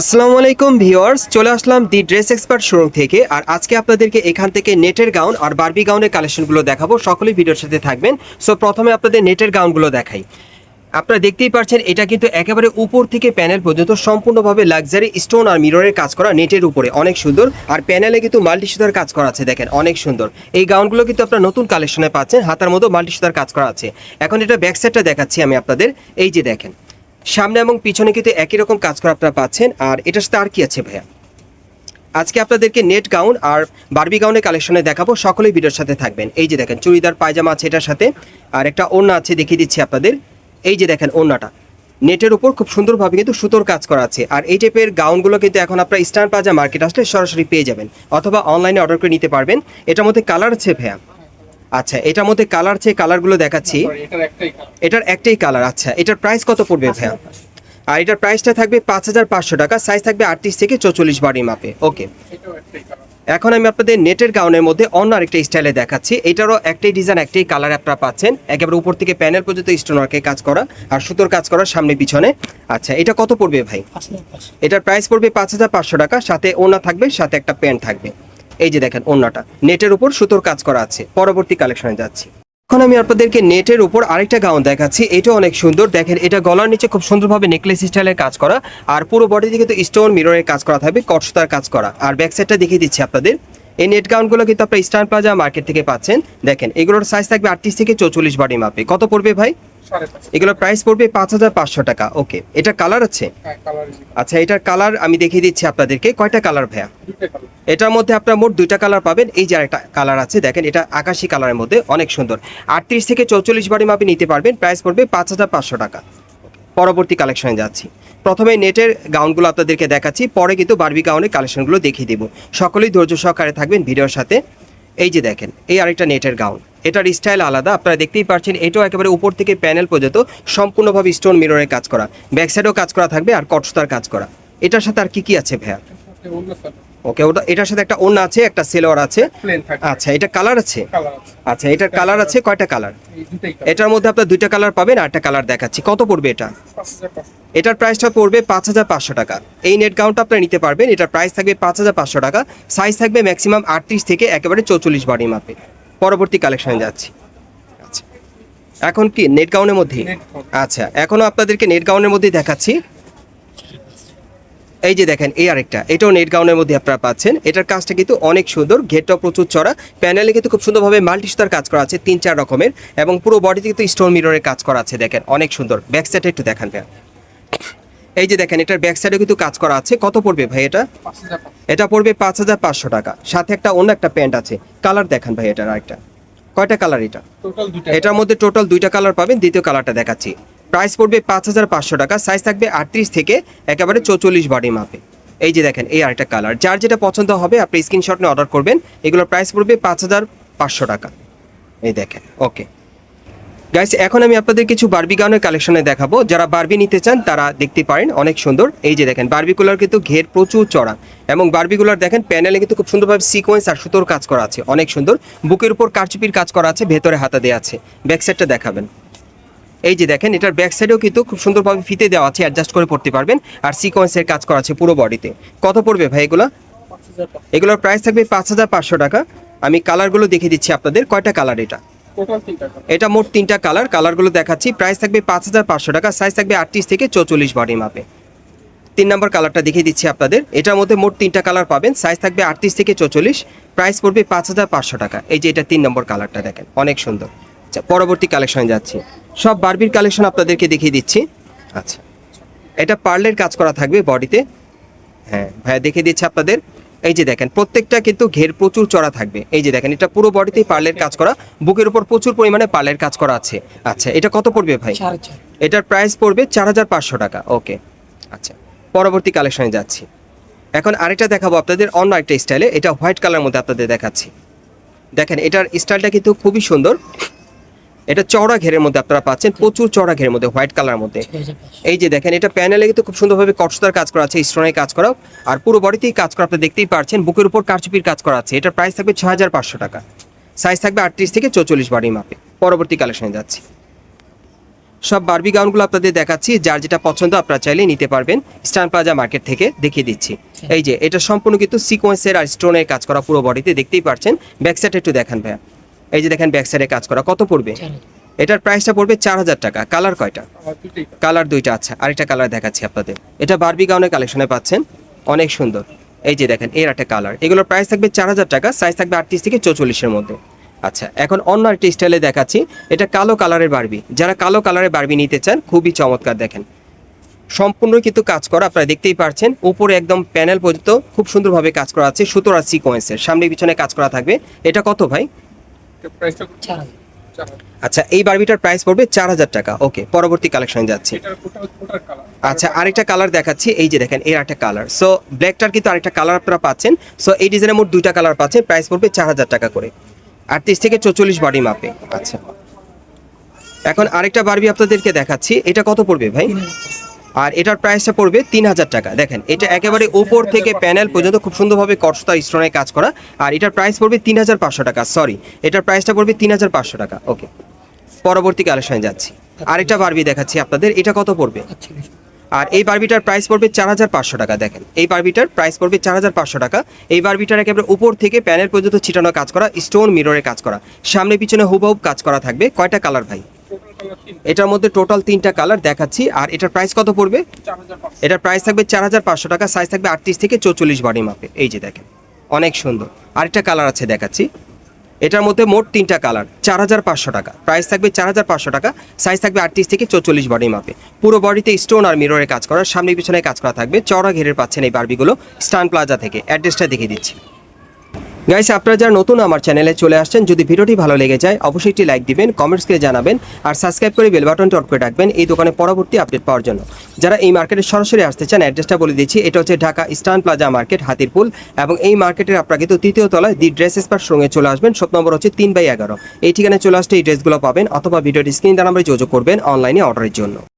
আসসালামু আলাইকুম ভিউয়ার্স, চলে আসলাম দি ড্রেস এক্সপার্ট শোরুম থেকে। আর আজকে আপনাদেরকে এখান থেকে নেটের গাউন আর বারবি গাউনের কালেকশনগুলো দেখাবো। সকলেই ভিডিওর সাথে থাকবেন। সো প্রথমে আপনাদের নেটের গাউনগুলো দেখাই। আপনারা দেখতেই পাচ্ছেন, এটা কিন্তু একেবারে উপর থেকে প্যানেল পর্যন্ত সম্পূর্ণভাবে লাক্সারি স্টোন আর মিররের কাজ করা নেটের উপরে। অনেক সুন্দর। আর প্যানেলে কিন্তু মাল্টি সুতার কাজ করা আছে, দেখেন, অনেক সুন্দর। এই গাউনগুলো কিন্তু আপনারা নতুন কালেকশনে পাচ্ছেন, হাতার মতো মাল্টি সুতার কাজ করা আছে। এখন এটা ব্যাক সাইডটা দেখাচ্ছি আমি আপনাদের। এই যে দেখেন সামনে এবং পিছনে কিন্তু একই রকম কাজ করা আপনারা পাচ্ছেন। আর এটার সাথে আর কি আছে ভাইয়া? আজকে আপনাদেরকে নেট গাউন আর বারবি গাউনের কালেকশনে দেখাবো। সকলেই ভিডিওর সাথে থাকবেন। এই যে দেখেন, চুড়িদার, পায়জামা আছে এটার সাথে। আর একটা ওড়না আছে, দেখিয়ে দিচ্ছি আপনাদের। এই যে দেখেন ওড়নাটা। নেটের উপর খুব সুন্দরভাবে কিন্তু সুতোর কাজ করা আছে। আর এই টাইপের গাউনগুলো কিন্তু এখন আপনারা স্ট্যান্ড প্লাজা মার্কেট আসলে সরাসরি পেয়ে যাবেন। অথবা অনলাইনে অর্ডার করে নিতে পারবেন। এটার মধ্যে কালার আছে ভাইয়া? আচ্ছা এটার মধ্যে কালার আছে কালারগুলো দেখাচ্ছি এটার একটাই কালার এটার একটাই কালার আচ্ছা। এটার প্রাইস কত পড়বে ভাইয়া? আর এটার প্রাইসটা থাকবে পাঁচ হাজার পাঁচশো টাকা সাইজ থাকবে আটত্রিশ থেকে চৌচল্লিশ বাড়ি মাপে ওকে এখন আমি আপনাদের নেটের গাউনের মধ্যে অন্য আরেকটা স্টাইলে দেখাচ্ছি। এটারও একটাই ডিজাইন একটাই কালার আপনারা পাচ্ছেন। একেবারে উপর থেকে প্যানেল পর্যন্ত স্টোনারকে কাজ করা আর সুতোর কাজ করা সামনে পিছনে। আচ্ছা এটা কত পড়বে ভাই? এটার প্রাইস পড়বে পাঁচ হাজার পাঁচশো টাকা সাথে ওনা থাকবে সাথে একটা প্যান্ট থাকবে। এই যে দেখেন ওনাটা নেটের উপর সুতোর কাজ করা আছে। পরবর্তী কালেকশনে যাচ্ছি। এখন আমি আপনাদেরকে নেটের উপর আরেকটা গাউন দেখাচ্ছি। এটা অনেক সুন্দর। দেখেন, এটা গলার নিচে খুব সুন্দরভাবে নেকলেস স্টাইলের কাজ করা। আর পুরো বডিতে কিন্তু স্টোন মিররের কাজ করা থাকবে কটসুতার কাজ করা। আর ব্যাক সাইডটা দেখিয়ে দিচ্ছি আপনাদের। এই নেট গাউনগুলো কিন্তু আপনার স্টার প্লাজা মার্কেট থেকে পাচ্ছেন। দেখেন, এগুলোর সাইজ থাকবে আটত্রিশ থেকে চৌচল্লিশ বডি মাপে। কত পড়বে ভাই? এগুলোর প্রাইস পড়বে পাঁচ হাজার পাঁচশো টাকা। ওকে এটা কালার আছে? হ্যাঁ আচ্ছা এটার কালার আমি দেখিয়ে দিচ্ছি আপনাদেরকে। কয়টা কালার ভাইয়া? এটার মধ্যে আপনার মোট দুইটা কালার পাবেন। এই যে একটা কালার আছে দেখেন এটা আকাশি কালারের মধ্যে অনেক সুন্দর। আটত্রিশ থেকে চৌচল্লিশ বাড়ি মাপে নিতে পারবেন। প্রাইস পড়বে পাঁচ হাজার পাঁচশো টাকা। পরবর্তী কালেকশনে যাচ্ছি। প্রথমে নেটের গাউনগুলো আপনাদেরকে দেখাচ্ছি। পরে কিন্তু বারবি গাউনের কালেকশনগুলো দেখিয়ে দেবো। সকলেই ধৈর্য সহকারে থাকবেন ভিডিওর সাথে। এই যে দেখেন, এই আরেকটা নেটের গাউন। এটার স্টাইল আলাদা, আপনারা দেখতেই পাচ্ছেন এটাও একেবারে উপর থেকে প্যানেল পর্যন্ত সম্পূর্ণভাবে স্টোন মিররের কাজ করা। ব্যাক সাইডেও কাজ করা থাকবে আর কটসতার কাজ করা। এটার সাথে আর কি কি আছে ভাইয়া? সাথে ওকে ওটা এটার সাথে একটা ওড়না আছে একটা সেলোয়ার আছে। আচ্ছা এটা কালার আছে? আচ্ছা এটার কালার আছে কয়টা কালার এটার মধ্যে আপনার দুইটা কালার পাবেন আর একটা কালার দেখাচ্ছি। কত পড়বে এটা? এটার প্রাইসটা পড়বে পাঁচ হাজার পাঁচশো টাকা। এই নেট গাউনটা আপনারা নিতে পারবেন এটার প্রাইস থাকবে পাঁচ হাজার পাঁচশো টাকা। সাইজ থাকবে ম্যাক্সিমাম আটত্রিশ থেকে একেবারে চৌচল্লিশ বাড়ি মাপে পরবর্তী কালেকশনে যাচ্ছি। আচ্ছা। এখন কি নেট গাউনের মধ্যে? আচ্ছা এখনও আপনাদেরকে নেট গাউনের মধ্যেই দেখাচ্ছি। এই যে দেখেন এই আরেকটা। এটাও নেট গাউনের মধ্যে আপনারা পাচ্ছেন। এটার কাজটা কিন্তু অনেক সুন্দর। ঘেরটা প্রচুর চড়া। প্যানেলে কিন্তু খুব সুন্দরভাবে মাল্টি সুতার কাজ করা আছে তিন চার রকমের। এবং পুরো বডিতে কিন্তু স্টোন মিররের কাজ করা আছে দেখেন। অনেক সুন্দর। ব্যাক সাইডে একটু দেখান এই যে দেখেন এটার ব্যাক সাইডে কিন্তু কাজ করা আছে। কত পড়বে ভাই এটা? এটা পড়বে পাঁচ হাজার পাঁচশো টাকা। সাথে একটা অন্য একটা প্যান্ট আছে। কালার দেখান ভাই এটার আরেকটা। কয়টা কালার এটা? এটার মধ্যে টোটাল দুইটা কালার পাবেন। দ্বিতীয় কালারটা দেখাচ্ছি। প্রাইস পড়বে পাঁচ হাজার পাঁচশো টাকা সাইজ থাকবে আটত্রিশ থেকে একেবারে চৌচল্লিশ বডি মাপে। এই যে দেখেন, এই আরেকটা কালার যার যেটা পছন্দ হবে, আপনি স্ক্রিনশট নিয়ে অর্ডার করবেন। এগুলোর প্রাইস পড়বে পাঁচ হাজার পাঁচশো টাকা। এই দেখেন ওকে গাইস এখন আমি আপনাদের কিছু বারবি গাউনের কালেকশনে দেখাবো। যারা বার্বি নিতে চান, তারা দেখতে পারেন, অনেক সুন্দর। এই যে দেখেন বারবিগুলার কিন্তু ঘের প্রচুর চড়া। এবং বারবিগুলার দেখেন প্যানেলে কিন্তু খুব সুন্দরভাবে সিকোয়েন্স আর সুতোর কাজ করা আছে। অনেক সুন্দর। বুকের উপর কারচুপির কাজ করা আছে, ভেতরে হাতা দেওয়া আছে। ব্যাক সাইডটা দেখাবেন। এই যে দেখেন এটার ব্যাক সাইডেও কিন্তু খুব সুন্দরভাবে ফিতে দেওয়া আছে অ্যাডজাস্ট করে পড়তে পারবেন। আর সিকোয়েন্সের কাজ করা আছে পুরো বডিতে কত পড়বে ভাই এগুলা? এগুলোর প্রাইস থাকবে পাঁচ হাজার পাঁচশো টাকা। আমি কালারগুলো দেখিয়ে দিচ্ছি আপনাদের কয়টা কালার এটা? এটা মোট তিনটা কালার কালারগুলো দেখাচ্ছি। প্রাইস থাকবে পাঁচ হাজার পাঁচশো টাকা সাইজ থাকবে আটত্রিশ থেকে চৌচল্লিশ বডি মাপে তিন নম্বর কালারটা দেখিয়ে দিচ্ছি আপনাদের। এটার মধ্যে মোট তিনটা কালার পাবেন সাইজ থাকবে আটত্রিশ থেকে চৌচল্লিশ প্রাইস পড়বে পাঁচ হাজার পাঁচশো টাকা। এই যে এটা তিন নম্বর কালারটা দেখেন অনেক সুন্দর। আচ্ছা পরবর্তী কালেকশনে যাচ্ছি। সব বারবির কালেকশন আপনাদেরকে দেখিয়ে দিচ্ছি। আচ্ছা। এটা পার্লের কাজ করা থাকবে বডিতে। হ্যাঁ। ভাইয়া দেখিয়ে দিচ্ছি আপনাদের। এই যে দেখেন প্রত্যেকটা কিন্তু ঘের প্রচুর চড়া থাকবে। এই যে দেখেন এটা পুরো বডিতেই পার্লের কাজ করা। বুকের উপর প্রচুর পরিমাণে পার্লের কাজ করা আছে। আচ্ছা এটা কত পড়বে ভাই? এটার প্রাইস পড়বে চার হাজার পাঁচশো টাকা। ওকে আচ্ছা পরবর্তী কালেকশনে যাচ্ছি। এখন আরেকটা দেখাবো আপনাদের অন্য একটা স্টাইলে এটা হোয়াইট কালার মধ্যে আপনাদের দেখাচ্ছি। দেখেন এটার স্টাইলটা কিন্তু খুবই সুন্দর। এটা চওড়া ঘেরের মধ্যে আপনারা পাচ্ছেন প্রচুর চওড়া ঘেরের মধ্যে হোয়াইট কালার মধ্যে। এই যে দেখেন এটা প্যানেলে কিন্তু খুব সুন্দরভাবে কটসতার কাজ করা আছে স্টোনের কাজ করা আর পুরো বডিতেই কাজ করা আপনি দেখতেই পারছেন বুকের উপর কারচুপির কাজ করা আছে। এটার প্রাইস থাকবে ছয় হাজার পাঁচশো টাকা। সাইজ থাকবে আটত্রিশ থেকে চৌচল্লিশ বাড়ি মাপে পরবর্তী কালেকশনে যাচ্ছি। সব বারবি গাউনগুলো আপনাদের দেখাচ্ছি যার যেটা পছন্দ আপনারা চাইলে নিতে পারবেন। স্টান প্লাজা মার্কেট থেকে দেখিয়ে দিচ্ছি। এই যে এটা সম্পূর্ণ কিন্তু সিকোয়েন্সের আর স্টোনের কাজ করা পুরো বডিতে দেখতেই পারছেন। ব্যাক সাইড একটু দেখান ভাইয়া। এই যে দেখেন ব্যাক সাইডে কাজ করা কত পড়বে? এটার প্রাইসটা পড়বে চার হাজার টাকা কালার কয়টা? কালার দুইটা আচ্ছা আরেকটা কালার দেখাচ্ছি আপনাদের। এটা বারবি গাউনের কালেকশনে পাচ্ছেন অনেক সুন্দর। এই যে দেখেন এর একটা কালার এগুলোর প্রাইস থাকবে চার হাজার টাকা সাইজ থাকবে আটত্রিশ থেকে চৌচল্লিশের মধ্যে। আচ্ছা এখন অন্য একটা স্টাইলে দেখাচ্ছি এটা কালো কালারের বারবি যারা কালো কালারের বারবি নিতে চান খুবই চমৎকার দেখেন। সম্পূর্ণ কিন্তু কাজ করা আপনারা দেখতেই পারছেন উপরে একদম প্যানেল পর্যন্ত খুব সুন্দরভাবে কাজ করা আছে সুতোর আর সিকোয়েন্সের সামনে পিছনে কাজ করা থাকবে। এটা কত ভাই? প্রাইসটা আচ্ছা এই বারবিটার প্রাইস পড়বে চার হাজার টাকা। ওকে পরবর্তী কালেকশনে যাচ্ছি। আচ্ছা আরেকটা কালার দেখাচ্ছি। এই যে দেখেন এর একটা কালার সো ব্ল্যাকটার কিন্তু আরেকটা কালার আপনারা পাচ্ছেন। সো এই ডিজাইনের মোট দুইটা কালার পাচ্ছেন। প্রাইস পড়বে চার হাজার টাকা করে। আটত্রিশ থেকে চৌচল্লিশ বডি মাপে। আচ্ছা। এখন আরেকটা বারবি আপনাদেরকে দেখাচ্ছি। এটা কত পড়বে ভাই। আর এটার প্রাইসটা পড়বে তিন হাজার টাকা। দেখেন, এটা একেবারে উপর থেকে প্যানেল পর্যন্ত খুব সুন্দরভাবে কর্সতা স্টোনে কাজ করা। আর এটার প্রাইস পড়বে তিন হাজার পাঁচশো টাকা সরি এটার প্রাইসটা পড়বে তিন হাজার পাঁচশো টাকা ওকে পরবর্তী কালেকশনে যাচ্ছি। আরেকটা বারবি দেখাচ্ছি আপনাদের, এটা কত পড়বে? আর এই বারবিটার প্রাইস পড়বে চার হাজার পাঁচশো টাকা, দেখেন। এই বারবিটার প্রাইস পড়বে চার হাজার পাঁচশো টাকা। এই বারবিটার একেবারে উপর থেকে প্যানেল পর্যন্ত ছিটানো কাজ করা স্টোন মিররে কাজ করা। সামনে পিছনে হুবহুব কাজ করা থাকবে। কয়টা কালার ভাই? এটার মধ্যে টোটাল তিনটা কালার দেখাচ্ছি। আর এটার প্রাইস কত পড়বে? এটার প্রাইস থাকবে চার হাজার পাঁচশো টাকা সাইজ থাকবে আটত্রিশ থেকে চৌচল্লিশ বডি মাপে এই যে দেখেন, অনেক সুন্দর। আরেকটা কালার আছে দেখাচ্ছি। এটার মধ্যে মোট তিনটা কালার চার হাজার পাঁচশো টাকা। প্রাইস থাকবে চার হাজার পাঁচশো টাকা সাইজ থাকবে আটত্রিশ থেকে চৌচল্লিশ বডি মাপে পুরো বডিতে স্টোন আর মিররে কাজ করা সামনে পিছনে কাজ করা থাকবে। চড়া ঘেরের পাচ্ছেন এই বারবিগুলো স্টান প্লাজা থেকে। অ্যাড্রেসটা দেখিয়ে দিচ্ছি। গাইস আপনারা যারা নতুন আমার চ্যানেলে চলে আসছেন, যদি ভিডিওটি ভালো লেগে যায়, অবশ্যই একটি লাইক দিবেন কমেন্টসকে জানাবেন, আর সাবস্ক্রাইব করে বেল বাটনটি অন করে রাখবেন এই দোকানে পরবর্তী আপডেট পাওয়ার জন্য। যারা এই মার্কেটে সরাসরি আসতে চান অ্যাড্রেসটা বলে দিচ্ছি, এটা হচ্ছে Dhaka Eastern Plaza market Hatirpool, এবং এই মার্কেটের আপনারা কিন্তু তৃতীয় তলায় দি ড্রেস স্পার সঙ্গে চলে আসবেন শপ নম্বর হচ্ছে তিন বাই এগারো। এই ঠিকানায় চলে আসতে এই ড্রেসগুলো পাবেন, অথবা ভিডিওটি স্ক্রিন দ্বারা আমরা যোগাযোগ করবেন অনলাইনে অর্ডারের জন্য।